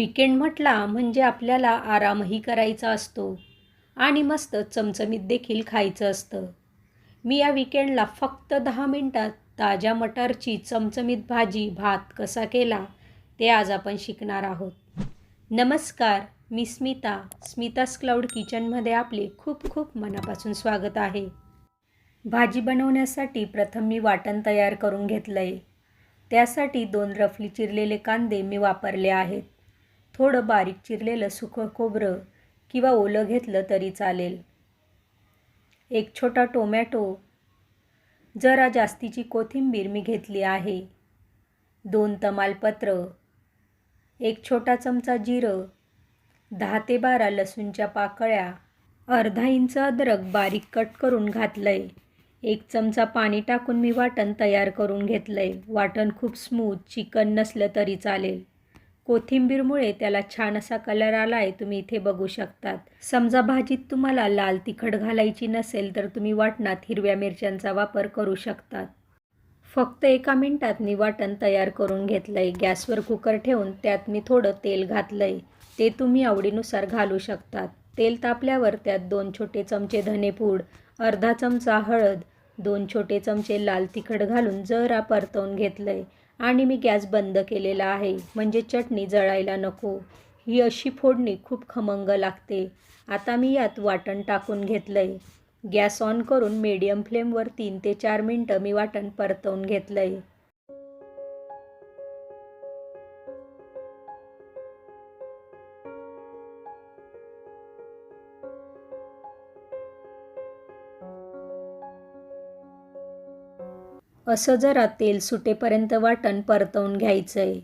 Weekend म्हटला म्हणजे आपल्याला आरामही करायचा असतो. आणि मस्त चमचमीत देखील खायचं असतं. मी या विकेंडला फक्त दहा मिनटात ताज्या मटारची चमचमीत भाजी भात कसा केला ते आज आपण शिकणार आहोत. नमस्कार मी स्मिता स्मितास क्लाउड किचनमध्ये आपले खूप खूप मनापासून स्वागत आहे. भाजी बनवण्यासाठी प्रथम मी वाटण तयार करून घेतलं आहे त्यासाठी दोन रफली चिरलेले कांदे मी वापरले आहेत. थोडं बारीक चिरलेलं सुकं खोबरं किंवा ओलं घेतलं तरी चालेल. एक छोटा टोमॅटो. जरा जास्तीची कोथिंबीर मी घेतली आहे. दोन तमालपत्र. एक छोटा चमचा जिरं. दहा ते बारा लसूणच्या पाकळ्या. अर्धा इंच अद्रक बारीक कट करून घातलं आहे एक चमचा पाणी टाकून मी वाटण तयार करून घेतलं आहे वाटण खूप स्मूथ चिकन नसलं तरी चालेल. कोथिंबीरमुळे त्याला छान असा कलर आला आहे तुम्ही इथे बघू शकतात. समजा भाजीत तुम्हाला लाल तिखट घालायची नसेल तर तुम्ही वाटणात हिरव्या मिरच्यांचा वापर करू शकतात. फक्त एका मिनटात मी वाटण तयार करून घेतलं आहे गॅसवर कुकर ठेवून त्यात मी थोडं तेल घातलं आहे ते तुम्ही आवडीनुसार घालू शकतात. तेल तापल्यावर त्यात दोन छोटे चमचे धनेपूड अर्धा चमचा हळद दोन छोटे चमचे लाल तिखट घालून जरा परतवून घेतलं आहे आणि मी गॅस बंद केलेला आहे. म्हणजे चटणी जळायला नको. ही अशी फोडणी खूप खमंग लागते. आता मी यात वाटण टाकून घेतलं आहे गॅस ऑन करून मीडियम फ्लेमवर तीन ते चार मिनटं मी वाटण परतवून घेतलं आहे असं जरा तेल सुटेपर्यंत वाटण परतवून घ्यायचं आहे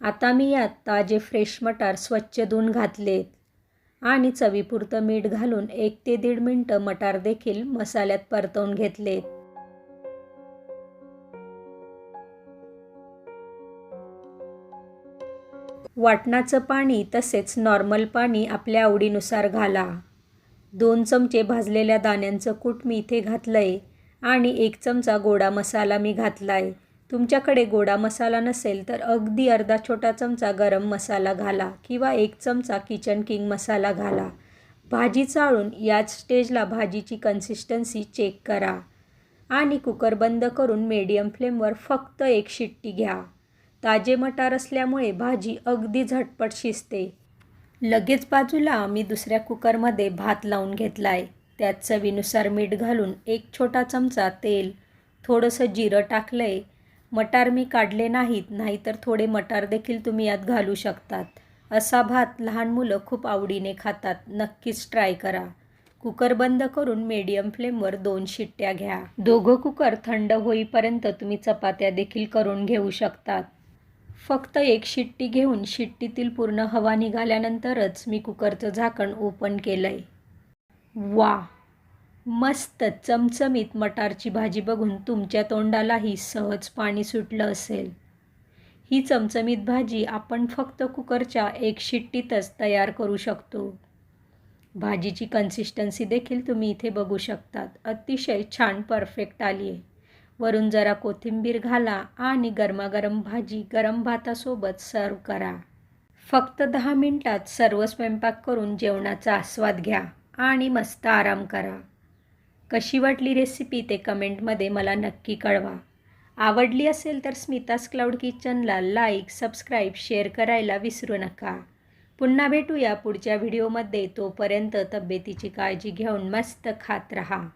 आता मी यात ताजे फ्रेश मटार स्वच्छ धुवून घातलेत आणि चवीपुरतं मीठ घालून एक ते दीड मिनटं मटार देखील मसाल्यात परतवून घेतलेत. वाटणाचं पाणी तसेच नॉर्मल पाणी आपल्या आवडीनुसार घाला. दोन चमचे भाजलेल्या दाण्यांचं कूट मी इथे घातलं आहे आणि एक चमचा गोडा मसाला मी घातला आहे तुमच्याकडे गोडा मसाला नसेल तर अगदी अर्धा छोटा चमचा गरम मसाला घाला किंवा एक चमचा किचन किंग मसाला घाला. भाजी चाळून याच स्टेजला भाजीची कन्सिस्टन्सी चेक करा. आणि कुकर बंद करून मीडियम फ्लेमवर फक्त एक शिट्टी घ्या. ताजे मटार असल्यामुळे भाजी अगदी झटपट शिजते. लगेच बाजूला मी दुसऱ्या कुकरमध्ये भात लावून घेतला आहे त्यात चवीनुसार मीठ घालून एक छोटा चमचा तेल थोडंसं जिरं टाकलं आहे मटार मी काढले नाहीत नाहीतर थोडे मटार देखील तुम्ही यात घालू शकतात. असा भात लहान मुलं खूप आवडीने खातात. नक्कीच ट्राय करा. कुकर बंद करून मीडियम फ्लेमवर दोन शिट्ट्या घ्या. दोघं कुकर थंड होईपर्यंत तुम्ही चपात्या देखील करून घेऊ शकतात. फक्त एक शिट्टी घेऊन शिट्टीतील पूर्ण हवा निघाल्यानंतरच मी कुकरचं झाकण ओपन केलं आहे वा. मस्त चमचमीत मटारची भाजी बघून तुमच्या तोंडालाही सहज पाणी सुटलं असेल. ही चमचमीत भाजी आपण फक्त कुकरच्या एक शिट्टीतच तयार करू शकतो. भाजीची कन्सिस्टन्सी देखील तुम्ही इथे बघू शकतात. अतिशय छान परफेक्ट आली आहे. वरून जरा कोथिंबीर घाला आणि गरमागरम भाजी गरम भातासोबत सर्व करा. फक्त दहा मिनटात सर्व स्वयंपाक करून जेवणाचा आस्वाद घ्या. आणि मस्त आराम करा. कशी वाटली रेसिपी ते कमेंटमध्ये मला नक्की कळवा. आवडली असेल तर स्मितास क्लाउड किचनला लाईक सबस्क्राईब शेअर करायला विसरू नका. पुन्हा भेटूया पुढच्या व्हिडिओमध्ये तोपर्यंत तब्येतीची काळजी घेऊन मस्त खात रहा.